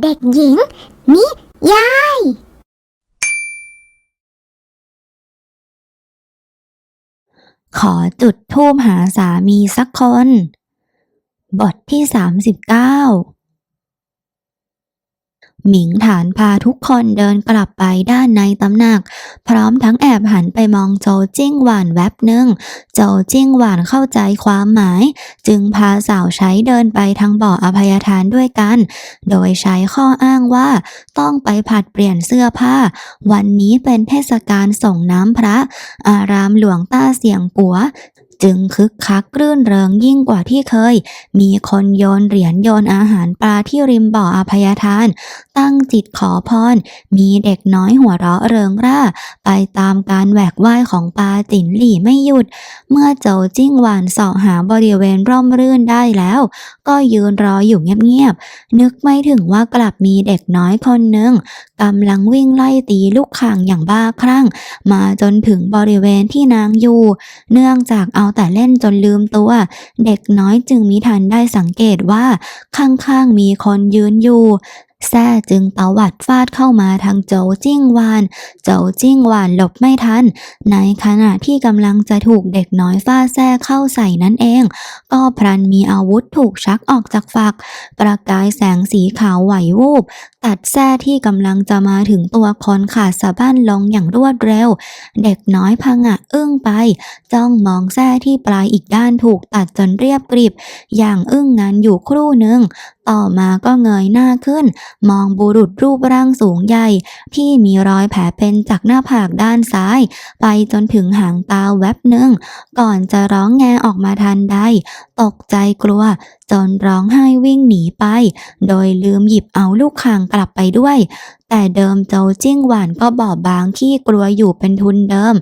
เด็กหญิง นิยาย ขอจุดธูปหาสามีสักคน บทที่สามสิบเก้า หมิงฐานพาทุกคนเดินกลับไปด้านในตำหนัก พร้อมทั้งแอบหันไปมองโจจิ้งหวานแวบหนึ่ง โจจิ้งหวานเข้าใจความหมาย จึงพาสาวใช้เดินไปทางบ่ออภัยทานด้วยกัน โดยใช้ข้ออ้างว่า ต้องไปผัดเปลี่ยนเสื้อผ้า วันนี้เป็นเทศกาลส่งน้ำพระ อารามหลวงต้าเสียงปัว จึงคึกคักกรื่นเริงยิ่งกว่าที่เคย มีคนโยนเหรียญโยนอาหารปลาที่ริมบ่ออภัยทาน ตั้งจิตขอพร มีเด็กน้อยหัวเราะเริงร่า ไปตามการแหวกว่ายของปลาจิ๋นหลี่ไม่หยุด เมื่อโจจิ้งหวานสาะหาบริเวณร่มรื่นได้แล้ว ก็ยืนรออยู่เงียบๆนึกไม่ถึงว่ากลับมีเด็กน้อยคนหนึ่งกำลังวิ่งไล่ตีลูกข่างอย่างบ้าคลั่ง มาจนถึงบริเวณที่นางอยู่ เนื่องจากเอาแต่เล่นจนลืมตัว เด็กน้อยจึงมิทันได้สังเกตว่าข้างๆมีคนยืนอยู่ แซ่จึงเตวัดฟาดเข้ามาทางโจจิ้งวาน โจจิ้งวานหลบไม่ทัน ในขณะที่กำลังจะถูกเด็กน้อยฟาดแซ่เข้าใส่นั่นเอง ก็พลันมีอาวุธถูกชักออกจากฝัก ประกายแสงสีขาวไหววูบ ตัดแส้ที่กำลังจะมาถึงตัวคนขาดสะบั้นลงอย่างรวดเร็ว เด็กน้อยพังะอึ้งไป จ้องมองแส้ที่ปลายอีกด้านถูกตัดจนเรียบกริบ อย่างอึ้งงันอยู่ครู่หนึ่งต่อมาก็เงยหน้าขึ้น มองบุรุษรูปร่างสูงใหญ่ ที่มีรอยแผลเป็นจากหน้าผากด้านซ้าย ไปจนถึงหางตาแวบหนึ่ง ก่อนจะร้องแงออกมาทันใด ตกใจกลัว จนร้องไห้วิ่งหนีไป โดยลืมหยิบเอาลูกข่างกลับไปด้วย แต่เดิมโจจิ้งหวานก็บอบบางขี้กลัวอยู่เป็นทุนเดิม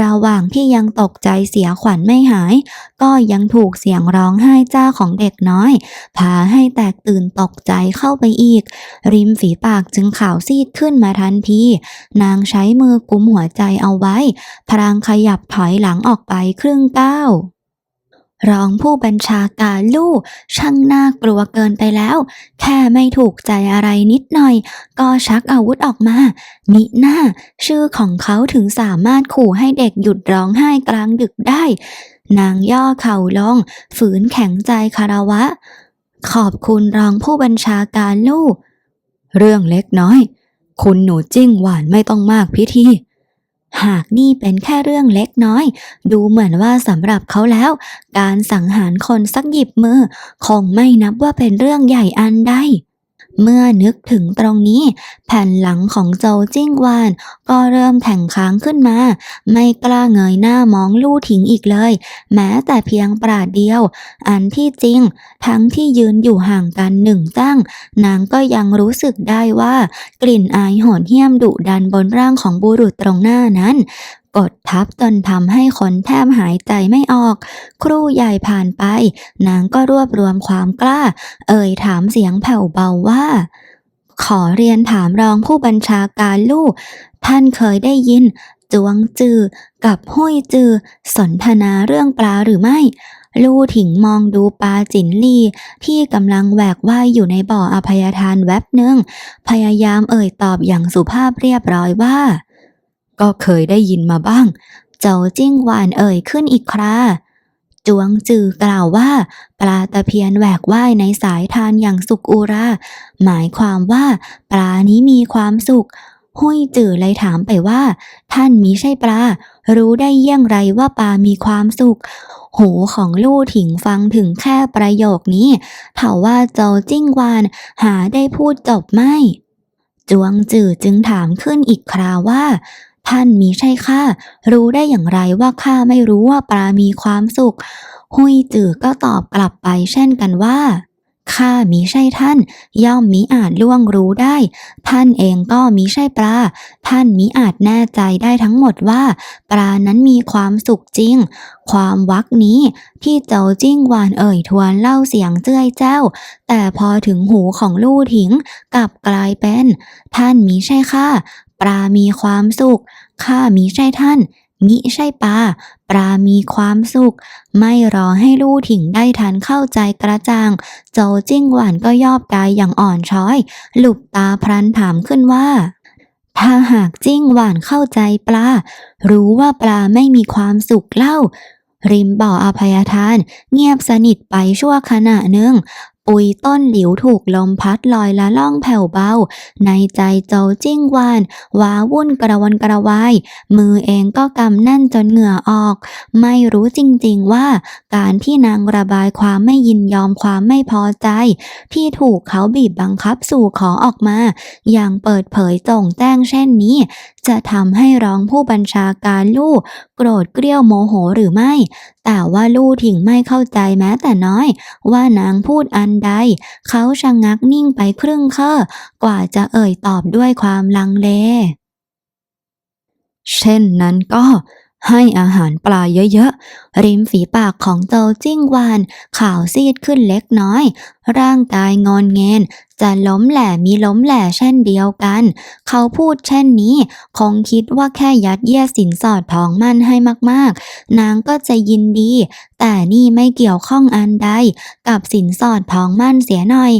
ระหว่างที่ยังตกใจเสียขวัญไม่หาย ก็ยังถูกเสียงร้องไห้จ้าของเด็กน้อย พาให้แตกตื่นตกใจเข้าไปอีก ริมฝีปากจึงขาวซีดขึ้นมาทันที นางใช้มือกุมหัวใจเอาไว้ พรางขยับถอยหลังออกไปครึ่งก้าว รองผู้บัญชาการลู่ช่างน่ากลัวเกินไปแล้ว แค่ไม่ถูกใจอะไรนิดหน่อย ก็ชักอาวุธออกมา มิหน้า ชื่อของเขาถึงสามารถขู่ให้เด็กหยุดร้องไห้กลางดึกได้ นางย่อเข่าลง ฝืนแข็งใจคารวะ ขอบคุณรองผู้บัญชาการลู่เรื่องเล็กน้อย คุณหนูจิ้งหวานไม่ต้องมากพิธี หากนี่เป็นแค่เรื่องเล็กน้อย ดูเหมือนว่าสำหรับเขาแล้ว การสังหารคนสักหยิบมือ คงไม่นับว่าเป็นเรื่องใหญ่อันใด เมื่อนึกถึงตรงนี้ แผ่นหลังของโจจิ้งวาน ก็เริ่มแข็งค้างขึ้นมา ไม่กล้าเงยหน้ามองลู่ถิงอีกเลย แม้แต่เพียงปราดเดียว อันที่จริง ทั้งที่ยืนอยู่ห่างกันหนึ่งตั้ง นางก็ยังรู้สึกได้ว่ากลิ่นอายโหดเหี้ยมดุดันบนร่างของบุรุษตรงหน้านั้น กดทับจนทำให้คนแทบหายใจไม่ออก ครู่ใหญ่ผ่านไป นางก็รวบรวมความกล้า เอ่ยถามเสียงแผ่วเบาว่า ขอเรียนถามรองผู้บัญชาการลูกท่านเคยได้ยิน จวงจือ กับห้วยจือ สนทนาเรื่องปลาหรือไม่ลู่ถิงมองดูปลาจินลีที่กำลังแหวกว่ายอยู่ในบ่ออภัยทานแวบหนึ่ง พยายามเอ่ยตอบอย่างสุภาพเรียบร้อยว่า ก็เคยได้ยินมาบ้าง เจ้าจิ้งหวานเอ่ยขึ้นอีกคราจวงจือกล่าวว่า ปลาตะเพียนแหวกว่ายในสายทานอย่างสุขอุรา หมายความว่า ปลานี้มีความสุข หุยจือเลยถามไปว่า ท่านมิใช่ปลา รู้ได้เยี่ยงไรว่าปลามีความสุข หูของลู่ถิงฟังถึงแค่ประโยคนี้เถาว่าเจ้าจิ้งวานหาได้พูดจบไม่ จวงจือจึงถามขึ้นอีกคราวว่า ท่านมีใช่ข้ารู้ได้อย่างไรว่าข้าไม่รู้ว่าปลามีความสุข หุยจือก็ตอบกลับไปเช่นกันว่าข้ามิใช่ท่าน ย่อมมิอาจล่วงรู้ได้ ท่านเองก็มิใช่ปลา ท่านมิอาจแน่ใจได้ทั้งหมดว่า ปลานั้นมีความสุขจริง ความวักนี้ที่เจ้าจิ้งหวานเอ่ยทวนเล่าเสียงเจ้ยเจ้า แต่พอถึงหูของลู่ถิงกลับกลายเป็น ท่านมิใช่ข้า ปลามีความสุข ข้ามิใช่ท่าน มิใช่ปลา ปลามีความสุข ไม่รอให้ลู่ถิ่งได้ทันเข้าใจกระจ่าง โจจิ้งหวานก็ยอบกายอย่างอ่อนช้อย หลุบตาพลันถามขึ้นว่าถ้าหากจิ้งหวานเข้าใจปลา รู้ว่าปลาไม่มีความสุขเล่า ริมบ่ออภัยทาน เงียบสนิทไปชั่วขณะหนึ่ง ปุยต้นหลิวถูกลมพัดลอยละล่องแผ่วเบา ในใจโจจิ้งวานว้าวุ่นกระวนกระวาย มือเองก็กำแน่นจนเหงื่อออก ไม่รู้จริงๆว่า การที่นางระบายความไม่ยินยอมความไม่พอใจ ที่ถูกเขาบีบบังคับสู่ขอออกมา อย่างเปิดเผยจ่งแจ้งเช่นนี้ จะทำให้รองผู้บัญชาการลู่โกรธเกรี้ยวโมโหหรือไม่ แต่ว่าลู่ถิงไม่เข้าใจแม้แต่น้อย ว่านางพูดอันใด เขาชะงักนิ่งไปครึ่งเคร่อกว่าจะเอ่ยตอบด้วยความลังเล เช่นนั้นก็ให้อาหารปลาเยอะๆ ริมฝีปากของโจจิ้งวานขาวซีดขึ้นเล็กน้อย ร่างกายงอนเงน จะล้มแหล่มีล้มแหล่เช่นเดียวกัน เขาพูดเช่นนี้ คงคิดว่าแค่ยัดเยียดสินสอดทองมั่นให้มากๆ นางก็จะยินดี แต่นี่ไม่เกี่ยวข้องอันใด กับสินสอดทองมั่นเสียหน่อย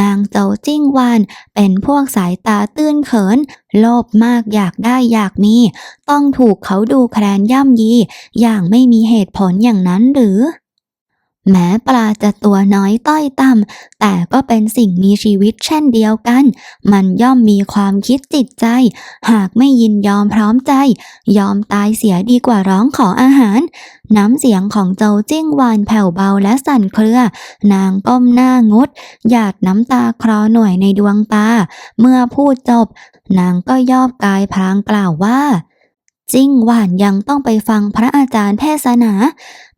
นางโจจิ้งวานเป็นพวกสายตาตื้นเขิน โลภมากอยากได้อยากมี ต้องถูกเขาดูแคลนย่ำยี อย่างไม่มีเหตุผลอย่างนั้นหรือ แม้ปลาจะตัวน้อยต้อยต่ำแต่ก็เป็นสิ่งมีชีวิตเช่นเดียวกัน มันย่อมมีความคิดจิตใจ หากไม่ยินยอมพร้อมใจ ยอมตายเสียดีกว่าร้องขออาหาร น้ำเสียงของโจวจิ้งวานแผ่วเบาและสั่นเครือ นางก้มหน้างดหยาดน้ำตาคลอหน่วยในดวงตา เมื่อพูดจบ นางก็ยอบกายพลางกล่าวว่า จิ้งหวานยังต้องไปฟังพระอาจารย์เทศนา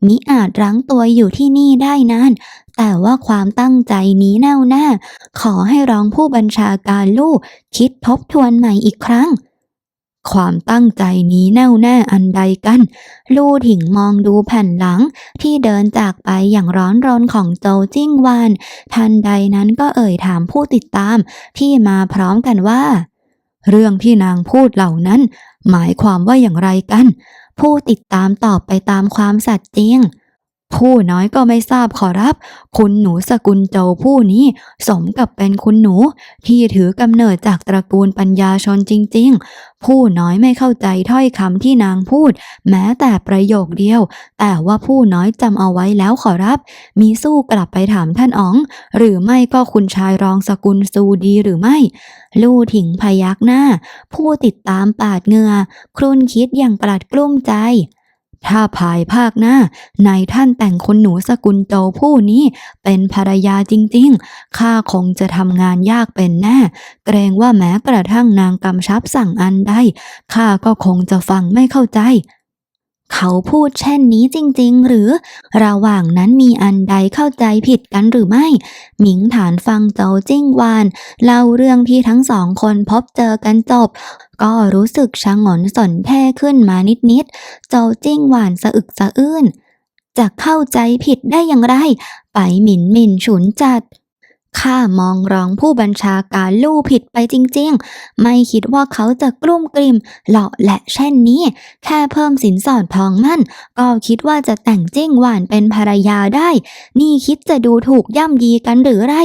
มิอาจรั้งตัวอยู่ที่นี่ได้นาน แต่ว่าความตั้งใจนี้แน่วแน่ ขอให้รองผู้บัญชาการลูกคิดทบทวนใหม่อีกครั้ง ความตั้งใจนี้แน่วแน่อันใดกัน ลู่ถิงมองดูแผ่นหลังที่เดินจากไปอย่างร้อนรนของโจจิ้งหวาน ทันใดนั้นก็เอ่ยถามผู้ติดตามที่มาพร้อมกันว่า เรื่องที่นางพูดเหล่านั้น หมายความว่าอย่างไรกัน ผู้ติดตามตอบไปตามความสัตย์จริง ผู้น้อยก็ไม่ทราบขอรับ คุณหนูสกุลโจผู้นี้ สมกับเป็นคุณหนู ที่ถือกำเนิดจากตระกูลปัญญาชนจริง ผู้น้อยไม่เข้าใจถ้อยคำที่นางพูด แม้แต่ประโยคเดียว แต่ว่าผู้น้อยจำเอาไว้แล้วขอรับ มีสู้กลับไปถามท่านอ๋อง หรือไม่ก็คุณชายรองสกุลซูดีหรือไม่ ลู่ถิงพยักหน้า ผู้ติดตามปาดเหงือ ครุ่นคิดอย่างปลัดกลุ้มใจ ถ้าภายภาคหน้านายท่านแต่งคนหนูสกุลโจผู้นี้เป็นภรรยาจริงๆ ข้าคงจะทำงานยากเป็นแน่ เกรงว่าแม้กระทั่งนางกำชับสั่งอันใดข้าก็คงจะฟังไม่เข้าใจ เขาพูดเช่นนี้จริง ๆ หรือ ระหว่างนั้นมีอันใดเข้าใจผิดกันหรือไม่ หมิงฐานฟังโจวจิ้งหวาน เล่าเรื่องที่ทั้งสองคนพบเจอกันจบ ก็รู้สึกชะงนสนแท่ขึ้นมานิดๆโจวจิ้งหวานสะอึกสะอื้นจะเข้าใจผิดได้อย่างไร ไปหมิ่นหมิ่นฉุนจัด ข้ามองรองผู้บัญชาการลู่ผิดไปจริงๆ ไม่คิดว่าเขาจะกลุ้มกลิ่มเหลาะและเช่นนี้ แค่เพิ่มสินสอดทองมั่น ก็คิดว่าจะแต่งจิ้งหวานเป็นภรรยาได้ นี่คิดจะดูถูกย่ำยีกันหรือไร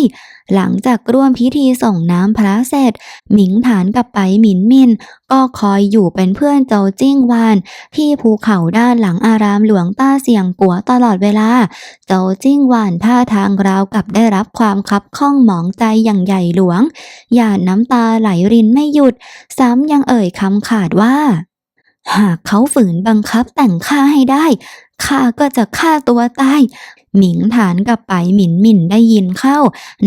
หลังจากร่วมพิธีส่งน้ำพระเสร็จ หมิงฐานกับไปหมินมิน ก็คอยอยู่เป็นเพื่อนโจวจิ้งวาน ที่ภูเขาด้านหลังอารามหลวงต้าเสียงกัวตลอดเวลาโจวจิ้งวานท่าทางราวกับได้รับความคับข้องหมองใจอย่างใหญ่หลวง หยาดน้ำตาไหลรินไม่หยุด ซ้ำยังเอ่ยคำขาดว่า หากเขาฝืนบังคับแต่งข้าให้ได้ ข้าก็จะฆ่าตัวตาย หมิงฐานกับไปหมินหมินได้ยินเข้า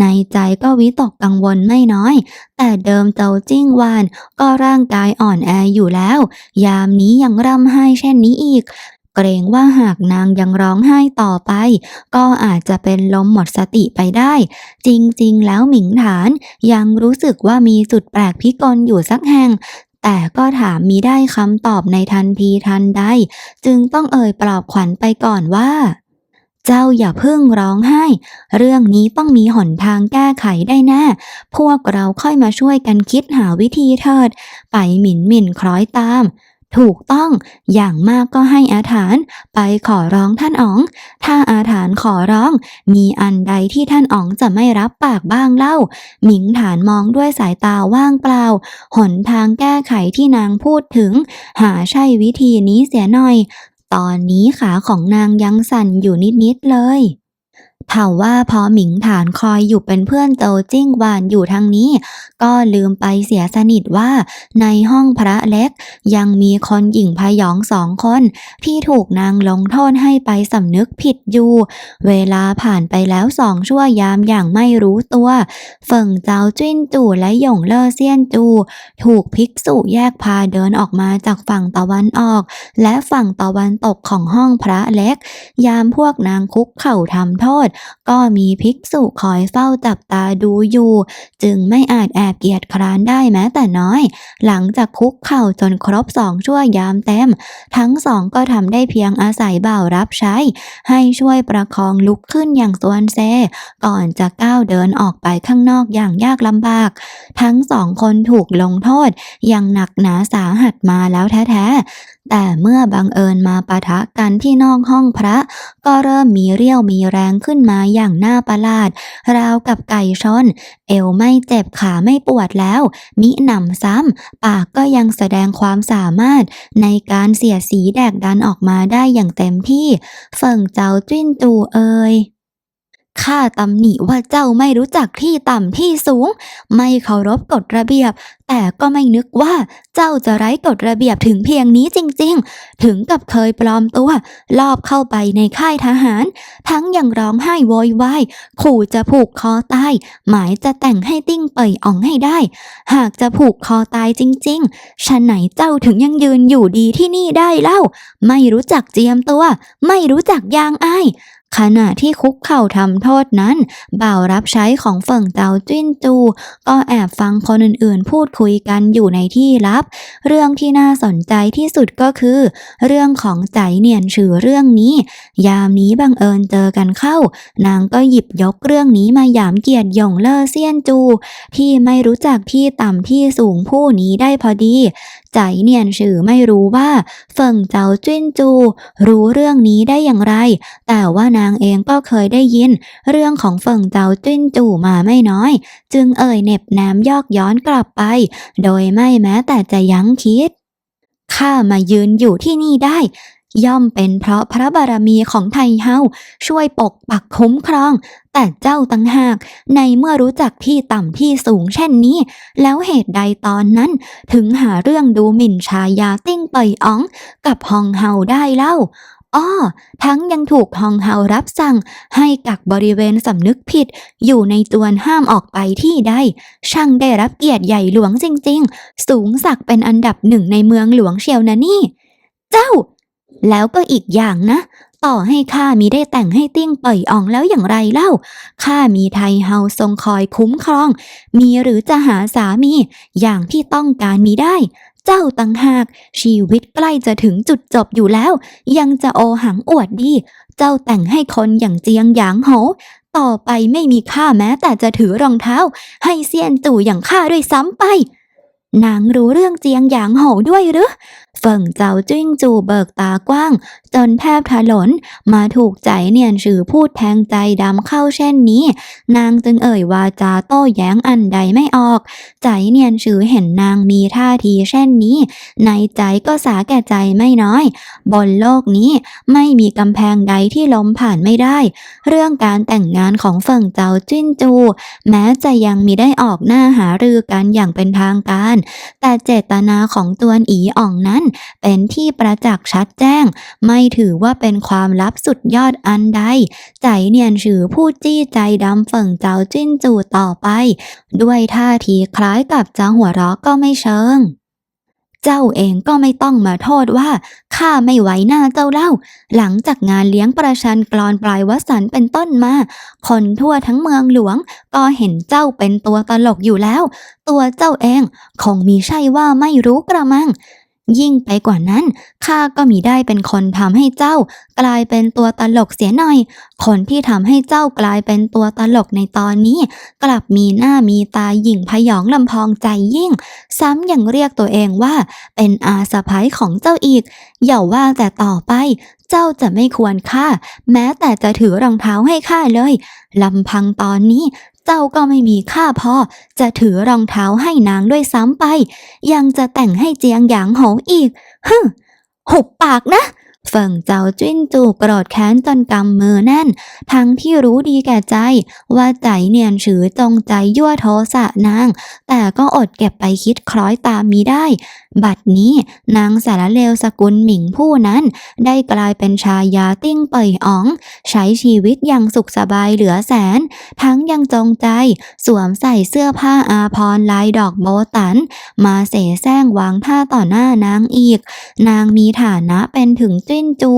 ในใจก็วิตกกังวลไม่น้อย แต่เดิมเจ้าจิ้งวานก็ร่างกายอ่อนแออยู่แล้ว ยามนี้ยังร่ำไห้เช่นนี้อีกเกรงว่าหากนางยังร้องไห้ต่อไป ก็อาจจะเป็นลมหมดสติไปได้ จริงๆ แล้วหมิงฐานยังรู้สึกว่ามีจุดแปลกพิกลอยู่สักแห่ง แต่ก็ถามมีได้คำตอบในทันทีทันใด จึงต้องเอ่ยปลอบขวัญไปก่อนว่า เจ้าอย่าเพิ่งร้องไห้ เรื่องนี้ต้องมีหนทางแก้ไขได้แน่ พวกเราค่อยมาช่วยกันคิดหาวิธีเถิด ไปหมิ่นหมิ่นคล้อยตาม ถูกต้องอย่างมากก็ให้อาถานไปขอร้องท่านอ๋อง ถ้าอาถานขอร้อง มีอันใดที่ท่านอ๋องจะไม่รับปากบ้างเล่า หมิงฐานมองด้วยสายตาว่างเปล่า หนทางแก้ไขที่นางพูดถึง หาใช่วิธีนี้เสียหน่อย ตอนนี้ขาของนางยังสั่นอยู่นิดๆเลย ถาว่าพอหมิงฐานคอยอยู่เป็นเพื่อนโจจิ้งหวานอยู่ทางนี้ ก็ลืมไปเสียสนิทว่า ในห้องพระเล็ก ยังมีคนหญิงพยองสองคน ที่ถูกนางลงโทษให้ไปสำนึกผิดอยู่ เวลาผ่านไปแล้วสองชั่วยามอย่างไม่รู้ตัวเฟิงเจ้าจิ้นจู่และหยงเล่อเซียนจู ถูกภิกษุแยกพาเดินออกมาจากฝั่งตะวันออก และฝั่งตะวันตกของห้องพระเล็ก ยามพวกนางคุกเข่าทำโทษก็มีภิกษุคอยเฝ้าจับตาดูอยู่ จึงไม่อาจแอบเกียจคร้านได้แม้แต่น้อย หลังจากคุกเข่าจนครบสองชั่วยามเต็ม ทั้งสองก็ทำได้เพียงอาศัยบ่าวรับใช้ ให้ช่วยประคองลุกขึ้นอย่างสวนเซ ก่อนจะก้าวเดินออกไปข้างนอกอย่างยากลำบาก ทั้งสองคนถูกลงโทษอย่างหนักหนาสาหัสมาแล้วแท้ๆ แต่เมื่อบังเอิญมาปะทะกันที่นอกห้องพระ ก็เริ่มมีเรี่ยวมีแรงขึ้นมาอย่างน่าประหลาด ราวกับไก่ชน เอวไม่เจ็บขาไม่ปวดแล้ว มิหนำซ้ำ ปากก็ยังแสดงความสามารถ ในการเสียสีแดกดันออกมาได้อย่างเต็มที่ เฟิงเจ้าจิ้นจูเอ่ย ข้าตำหนิว่าเจ้าไม่รู้จักที่ต่ำที่สูง ไม่เคารพกฎระเบียบ แต่ก็ไม่นึกว่าเจ้าจะไร้กฎระเบียบถึงเพียงนี้จริง ๆ ถึงกับเคยปลอมตัว ลอบเข้าไปในค่ายทหาร ทั้งยังร้องไห้โวยวายขู่จะผูกคอตาย หมายจะแต่งให้ติ้งเป่ยอ่องให้ได้ หากจะผูกคอตายจริงๆฉะไหนเจ้าถึงยังยืนอยู่ดีที่นี่ได้เล่า ไม่รู้จักเจียมตัว ไม่รู้จักยางอาย ขณะที่คุกเข่าทำโทษนั้น บ่าวรับใช้ของเฟิงเตาจิ้นจู ก็แอบฟังคนอื่นๆ พูดคุยกันอยู่ในที่ลับ เรื่องที่น่าสนใจที่สุดก็คือ เรื่องของใจเนียนฉือเรื่องนี้ ยามนี้บังเอิญเจอกันเข้า นางก็หยิบยกเรื่องนี้มาหยามเกียรติหยงเล่อเซียนจู ที่ไม่รู้จักที่ต่ำที่สูงผู้นี้ได้พอดี ใจเนียนชื่อไม่รู้ว่าเฟิงเจ้าจิ้นจู รู้เรื่องนี้ได้อย่างไร แต่ว่านางเองก็เคยได้ยิน เรื่องของเฟิงเจ้าจิ้นจูมาไม่น้อย จึงเอ่ยเหน็บแนมยอกย้อนกลับไป โดยไม่แม้แต่จะยั้งคิดข้ามายืนอยู่ที่นี่ได้ ย่อมเป็นเพราะพระบารมีของไทเฮาช่วยปกปักคุ้มครอง แต่เจ้าตั้งหาก ในเมื่อรู้จักที่ต่ำที่สูงเช่นนี้ แล้วเหตุใดตอนนั้น ถึงหาเรื่องดูหมิ่นชายาติ้งเปยอ๋อง กับฮองเฮาได้เล่าอ้อทั้งยังถูกฮองเฮารับสั่ง ให้กักบริเวณสำนึกผิด อยู่ในจวนห้ามออกไปที่ใด ช่างได้รับเกียรติใหญ่หลวงจริง ๆ สูงสักเป็นอันดับหนึ่งในเมืองหลวงเชียวนะนี่ เจ้า แล้วก็อีกอย่างนะ ต่อให้ข้ามีได้แต่งให้ตี้งเป่ยอ่องแล้วอย่างไรเล่าข้ามีไทเฮาทรงคอยคุ้มครอง มีหรือจะหาสามี อย่างที่ต้องการมีได้ เจ้าตังหาก ชีวิตใกล้จะถึงจุดจบอยู่แล้ว ยังจะโอหังอวดดี เจ้าแต่งให้คนอย่างเจียงหยางโหต่อไปไม่มีค่าแม้แต่จะถือรองเท้า ให้เซียนตู่อย่างข้าด้วยซ้ำไป นางรู้เรื่องเจียงหยางโหด้วยหรือ เฟิงเจ้าจิ้งจูเบิกตากว้าง จนแทบถลน มาถูกใจเนียนฉือพูดแทงใจดำเข้าเช่นนี้ นางจึงเอ่ยวาจาโต้แย้งอันใดไม่ออก ใจเนียนฉือเห็นนางมีท่าทีเช่นนี้ ในใจก็สาแก่ใจไม่น้อย บนโลกนี้ไม่มีกำแพงใดที่ล้มผ่านไม่ได้ เรื่องการแต่งงานของเฟิงเจ้าจิ้นจู แม้จะยังมีได้ออกหน้าหารือกันอย่างเป็นทางการ แต่เจตนาของตวนอีอ่องนั้นเป็นที่ประจักษ์ชัดแจ้ง ไม่ถือว่าเป็นความลับสุดยอดอันใด ใจเนียนฉือพูดจี้ใจดำเฟิงเจ้าจิ้นจูต่อไป ด้วยท่าทีคล้ายกับจะหัวเราะก็ไม่เชิงเจ้าเองก็ไม่ต้องมาโทษว่าข้าไม่ไหวหน้าเจ้าเล่า หลังจากงานเลี้ยงประชันกลอนปลายวสันเป็นต้นมา คนทั่วทั้งเมืองหลวง ก็เห็นเจ้าเป็นตัวตลกอยู่แล้ว ตัวเจ้าเองคงมีใช่ว่าไม่รู้กระมัง ยิ่งไปกว่านั้น ข้าก็มิได้เป็นคนทำให้เจ้า กลายเป็นตัวตลกเสียหน่อย คนที่ทำให้เจ้ากลายเป็นตัวตลกในตอนนี้ กลับมีหน้ามีตาหยิ่งพยองลำพองใจยิ่ง ซ้ำยังเรียกตัวเองว่า เป็นอาสะพ้ยของเจ้าอีก อย่าว่าแต่ต่อไป เจ้าจะไม่ควรค่า แม้แต่จะถือรองเท้าให้ข้าเลยลำพังตอนนี้ เจ้าก็ไม่มีค่าพอ จะถือรองเท้าให้นางด้วยซ้ำไป ยังจะแต่งให้เจียงหยางโหงอีกฮึมหุบปากนะ เฟิงเจ้าจิ้นจูโกรธแค้นจนกำมือแน่น ทั้งที่รู้ดีแก่ใจ ว่าใจเนียนฉือจงใจยั่วโทสะนาง แต่ก็อดเก็บไปคิดคล้อยตามมีได้ บัดนี้นางสารเลวสกุลหมิงผู้นั้น ได้กลายเป็นชายาติ้งเป่ยอ๋อง ใช้ชีวิตอย่างสุขสบายเหลือแสน ทั้งยังจงใจ สวมใส่เสื้อผ้าอาภรลายดอกโบตัน มาเสแสร้งวางท่าต่อหน้านางอีก นางมีฐานะเป็นถึงจนจู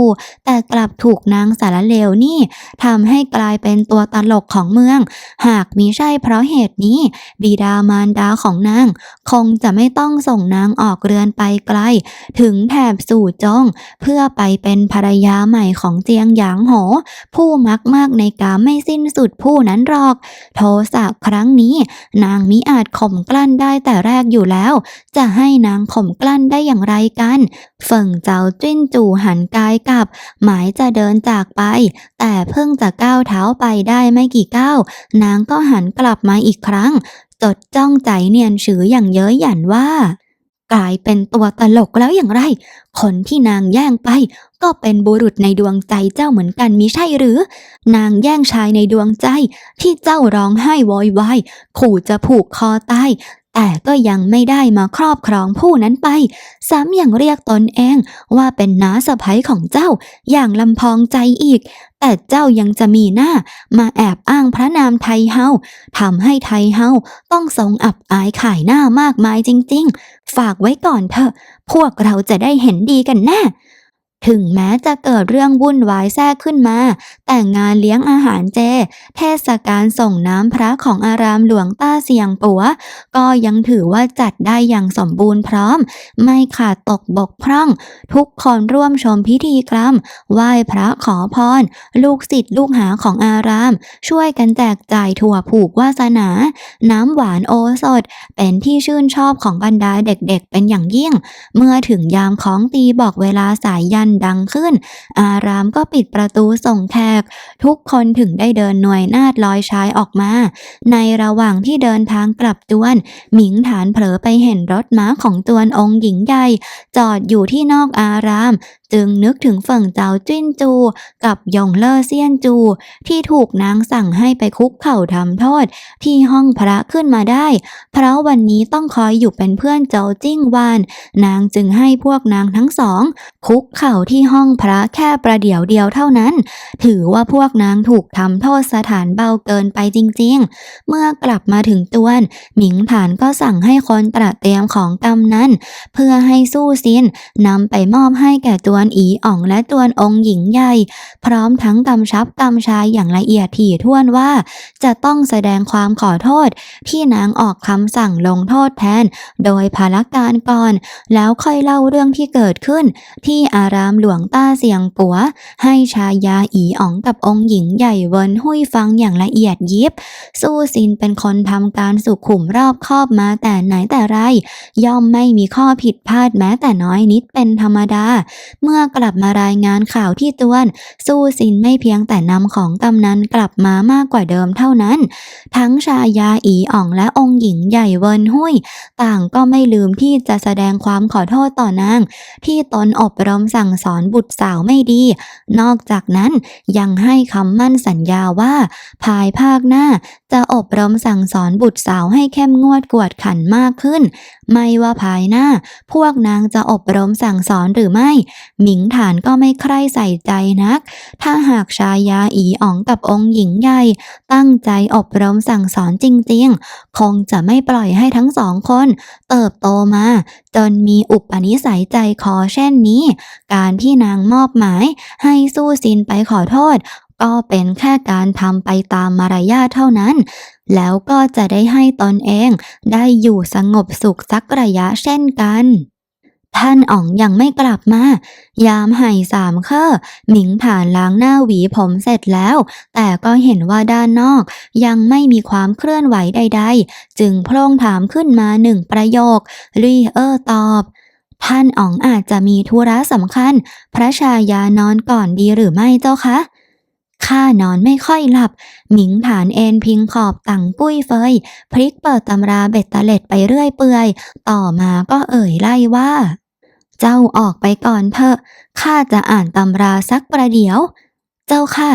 แต่กลับถูกนางสารเลวนี่ทำให้กลายเป็นตัวตลกของเมือง หากมิใช่เพราะเหตุนี้ บิดามารดาของนาง คงจะไม่ต้องส่งนางออกเรือนไปไกล ถึงแถบสู่จง เพื่อไปเป็นภรรยาใหม่ของเจียงหยางโห ผู้มักมากในกาไม่สิ้นสุดผู้นั้นหรอก โทสะครั้งนี้ นางมิอาจข่มกลั้นได้แต่แรกอยู่แล้ว จะให้นางข่มกลั้นได้อย่างไรกัน เฟิงเจ้าจิ้นจู่หันกายกลับ หมายจะเดินจากไป แต่เพิ่งจะก้าวเท้าไปได้ไม่กี่ก้าวนางก็หันกลับมาอีกครั้ง จดจ้องใจเนียนฉืออย่างเย้ยหยันว่า กลายเป็นตัวตลกแล้วอย่างไร คนที่นางแย่งไป ก็เป็นบุรุษในดวงใจเจ้าเหมือนกันมิใช่หรือ นางแย่งชายในดวงใจที่เจ้าร้องไห้โวอยวายขู่จะผูกคอตาย แต่ก็ยังไม่ได้มาครอบครองผู้นั้นไป ซ้ำยังเรียกตนเองว่าเป็นน้าสะใภ้ของเจ้า อย่างลำพองใจอีก แต่เจ้ายังจะมีหน้า มาแอบอ้างพระนามไทยเฮาทำให้ไทยเฮาต้องทรงอับอายขายหน้ามากมายจริง ๆ ฝากไว้ก่อนเถอะ พวกเราจะได้เห็นดีกันแน่ ถึงแม้จะเกิดเรื่องวุ่นวายแทรกขึ้นมา แต่งานเลี้ยงอาหารเจ เทศกาลส่งน้ำพระของอารามหลวงต้าเสียงปัว ก็ยังถือว่าจัดได้อย่างสมบูรณ์พร้อม ไม่ขาดตกบกพร่อง ทุกคนร่วมชมพิธีกรรม ไหว้พระขอพร ลูกศิษย์ลูกหาของอาราม ช่วยกันแจกจ่ายถั่วผูกวาสนา น้ำหวานโอสถ เป็นที่ชื่นชอบของบรรดาเด็กๆ เป็นอย่างยิ่ง เมื่อถึงยามของตีบอกเวลาสายยันดังขึ้น อารามก็ปิดประตูส่งแขก ทุกคนถึงได้เดินหน่วยนาดลอยชายออกมา ในระหว่างที่เดินทางกลับจวน หมิงฐานเผลอไปเห็นรถม้าของจวนองค์หญิงใหญ่ จอดอยู่ที่นอกอาราม จึงนึกถึงเฟิ่งเจ้าจิ้นจู กับยงเล่อเซียนจู ที่ถูกนางสั่งให้ไปคุกเข่าทำโทษ ที่ห้องพระขึ้นมาได้ เพราะวันนี้ต้องคอยอยู่เป็นเพื่อนเจ้าจิ้งวาน นางจึงให้พวกนางทั้งสอง คุกเข่าที่ห้องพระแค่ประเดี๋ยวเดียวเท่านั้น ถือว่าพวกนางถูกทำโทษสถานเบาเกินไปจริง ๆ เมื่อกลับมาถึงจวน หมิงฐานก็สั่งให้คนตระเตรียมของกำนั้น เพื่อให้สู้ซินนำไปมอบให้แก่จวนอีอ่องและจวนองค์หญิงใหญ่ พร้อมทั้งกำชับกำชายอย่างละเอียดถี่ถ้วนว่า จะต้องแสดงความขอโทษที่นางออกคำสั่งลงโทษแทน โดยพลการก่อน แล้วค่อยเล่าเรื่องที่เกิดขึ้น ที่อาราามหลวงต้าเสียงปัว ให้ชายาอีอ๋องกับองค์หญิงใหญ่เวินหุยฟังอย่างละเอียดยิบ สู้ซินเป็นคนทำการสุขุมรอบคอบมาแต่ไหนแต่ไร ย่อมไม่มีข้อผิดพลาดแม้แต่น้อยนิดเป็นธรรมดา เมื่อกลับมารายงานข่าวที่ตวน สู้ซินไม่เพียงแต่นำของกำนันกลับมามากกว่าเดิมเท่านั้น ทั้งชายาอีอ่องและองค์หญิงใหญ่เวินหุยต่างก็ไม่ลืมที่จะแสดงความขอโทษต่อนาง ที่ตนอบรมสั่งสอนบุตรสาวไม่ดี นอกจากนั้นยังให้คำมั่นสัญญาว่า ภายภาคหน้าจะอบรมสั่งสอนบุตรสาวให้เข้มงวดกวดขันมากขึ้น ไม่ว่าภายหน้า พวกนางจะอบรมสั่งสอนหรือไม่ หมิงฐานก็ไม่ใคร่ใส่ใจนัก ถ้าหากชายาอีอ๋องกับองค์หญิงใหญ่ ตั้งใจอบรมสั่งสอนจริงๆ คงจะไม่ปล่อยให้ทั้งสองคน เติบโตมา จนมีอุปนิสัยใจคอเช่นนี้ การที่นางมอบหมาย ให้สู้ซินไปขอโทษ ก็เป็นแค่การทำไปตามมารยาทเท่านั้น แล้วก็จะได้ให้ตนเองได้อยู่สงบสุขสักระยะเช่นกันท่านอ๋องยังไม่กลับมา ยามไห่สามเคร่อหมิงผ่านล้างหน้าหวีผมเสร็จแล้ว แต่ก็เห็นว่าด้านนอก ยังไม่มีความเคลื่อนไหวใด ๆ จึงโพล่งถามขึ้นมาหนึ่งประโยค รีเออตอบ ท่านอ๋องอาจจะมีธุระสำคัญ พระชายานอนก่อนดีหรือไม่เจ้าคะข้านอนไม่ค่อยหลับ หมิงฐานเอนพิงขอบตังปุ้ยเฟย พลิกเปิดตำราเบ็ดตะเล็ดไปเรื่อยเปื่อย ต่อมาก็เอ่ยไล่ว่า เจ้าออกไปก่อนเถอะ ข้าจะอ่านตำราสักประเดี๋ยว เจ้าค่ะ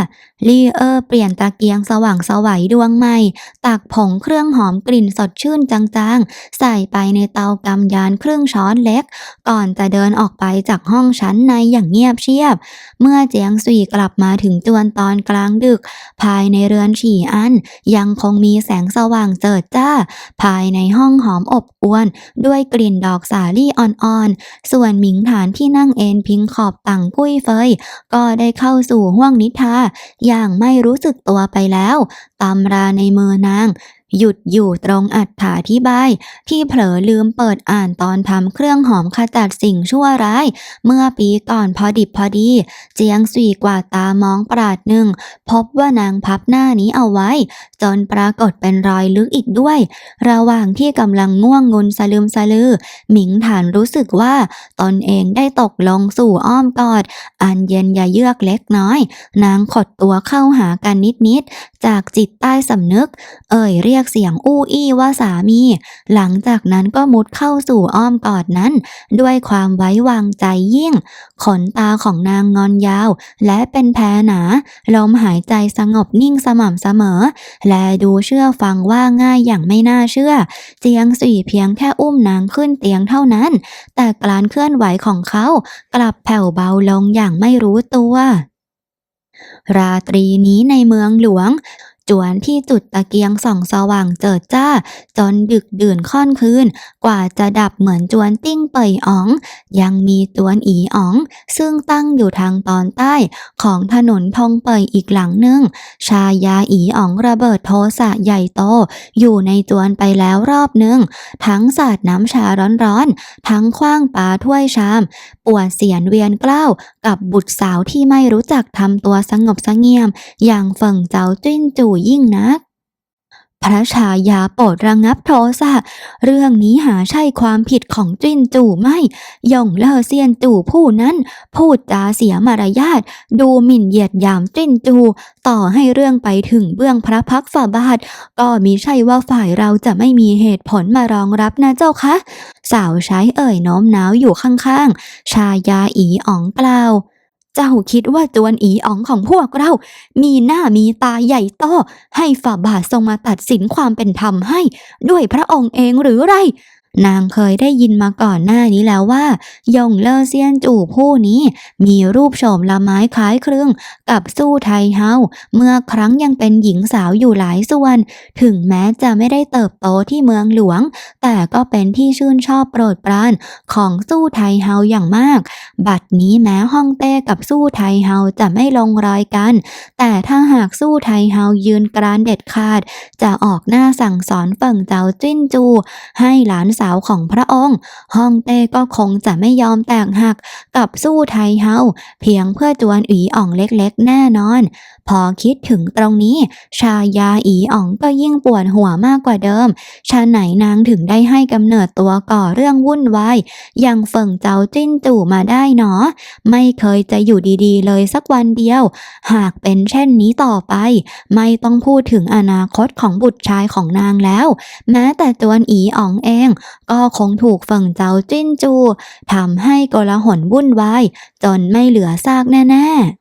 ลีเออร์เปลี่ยนตะเกียงสว่างสวัยดวงใหม่ ตักผงเครื่องหอมกลิ่นสดชื่นจางๆ ใส่ไปในเตากำยานครึ่งช้อนเล็ก ก่อนจะเดินออกไปจากห้องชั้นในอย่างเงียบเชียบ เมื่อเจียงสุยกลับมาถึงจวนตอนกลางดึก ภายในเรือนฉี่อัน ยังคงมีแสงสว่างเจิดจ้า ภายในห้องหอมอบอวน ด้วยกลิ่นดอกสาลี่อ่อนๆ ส่วนหมิงฐานที่นั่งเอนพิงขอบตังกุ้ยเฟย ก็ได้เข้าสู่ห้วงนิทราอย่างไม่รู้สึกตัวไปแล้ว ตำราในมือนาง หยุดอยู่ตรงอัฐาธิบาย ที่เผลอลืมเปิดอ่านตอนทำเครื่องหอมขจัดสิ่งชั่วร้าย เมื่อปีก่อนพอดิบพอดี เจียงสุยกว่าตามองปราดหนึ่ง พบว่านางพับหน้านี้เอาไว้ จนปรากฏเป็นรอยลึกอีกด้วย ระหว่างที่กำลังง่วงงุนสลืมสลือ หมิงฐานรู้สึกว่า ตนเองได้ตกลงสู่อ้อมกอด อันเย็นยาเยือกเล็กน้อย นางขดตัวเข้าหากันนิดๆ จากจิตใต้สำนึก เอ่ยเรียกเสียงอู้อี้ว่าสามี หลังจากนั้นก็มุดเข้าสู่อ้อมกอดนั้น ด้วยความไว้วางใจยิ่ง ขนตาของนางงอนยาว และเป็นแผลหนาลมหายใจสงบนิ่งสม่ำเสมอ และดูเชื่อฟังว่าง่ายอย่างไม่น่าเชื่อ เจียงสี่เพียงแค่อุ้มนางขึ้นเตียงเท่านั้น แต่การเคลื่อนไหวของเขากลับแผ่วเบาลงอย่างไม่รู้ตัว ราตรีนี้ในเมืองหลวง จวนที่จุดตะเกียงส่องสว่างเจิดจ้า จนดึกดื่นค่อนคืน กว่าจะดับเหมือนจวนติ้งเป่ยอ๋อง ยังมีจวนอีอ๋อง ซึ่งตั้งอยู่ทางตอนใต้ของถนนทงเป่ยอีกหลังหนึ่ง ชายาอีอ๋องระเบิดโทสะใหญ่โต อยู่ในจวนไปแล้วรอบหนึ่ง ทั้งสาดน้ำชาร้อนๆ ทั้งคว้างปลาถ้วยชาม ปวดเสียนเวียนเกล้าวกับบุตรสาวที่ไม่รู้จักทำตัวสงบสงี่ยม อย่างเฟิ่งเจ้าจิ้นจู่ยิ่งนัก พระชายาโปรดระงับโทสะเรื่องนี้หาใช่ความผิดของจิ้นจู่ไม่ย่องเล่อเซียนจู่ผู้นั้น พูดจาเสียมารยาทดูหมิ่นเหยียดยามจิ้นจู่ต่อให้เรื่องไปถึงเบื้องพระพักตร์ฝ่าบาท ก็มีใช่ว่าฝ่ายเราจะไม่มีเหตุผลมารองรับนะเจ้าคะ สาวใช้เอ่ยน้อมน้าวอยู่ข้างๆ ชายาอีอ๋องกล่าว เจ้าคิดว่าจวนอีอ๋องของพวกเรา มีหน้ามีตาใหญ่โตให้ฝ่าบาททรงมาตัดสินความเป็นธรรมให้ ด้วยพระองค์เองหรือไร นางเคยได้ยินมาก่อนหน้านี้แล้วว่ายงเลอเซียนจู่ผู้นี้ มีรูปโฉมละไม้คล้ายคลึง กับสู้ไทเฮาเมื่อครั้งยังเป็นหญิงสาวอยู่หลายส่วน ถึงแม้จะไม่ได้เติบโตที่เมืองหลวง แต่ก็เป็นที่ชื่นชอบโปรดปรานของสู้ไทเฮาอย่างมาก บัดนี้แม้ฮ่องเต้กับสู้ไทเฮาจะไม่ลงรอยกัน แต่ถ้าหากสู้ไทเฮายืนกรานเด็ดขาด จะออกหน้าสั่งสอนเฟิ่งเจ้าจิ้นจู ให้หลานสาวของพระองค์ฮ่องเต้ก็คงจะไม่ยอมแตกหักกับสู้ไทเฮาเพียงเพื่อจวนอีอ่องเล็กๆแน่นอน พอคิดถึงตรงนี้ ชายาอีอ่องก็ยิ่งปวดหัวมากกว่าเดิม ชาไหนนางถึงได้ให้กำเนิดตัวก่อเรื่องวุ่นวายอย่างเฟิงเจ้าจิ้นจู่มาได้หนอ ไม่เคยจะอยู่ดีๆ เลยสักวันเดียว หากเป็นเช่นนี้ต่อไป ไม่ต้องพูดถึงอนาคตของบุตรชายของนางแล้ว แม้แต่จวนอีอ๋องเอง ก็คงถูกเฟิงเจ้าจิ้นจูทำให้กลาหลวุ่นวายจนไม่เหลือซากแน่ ๆ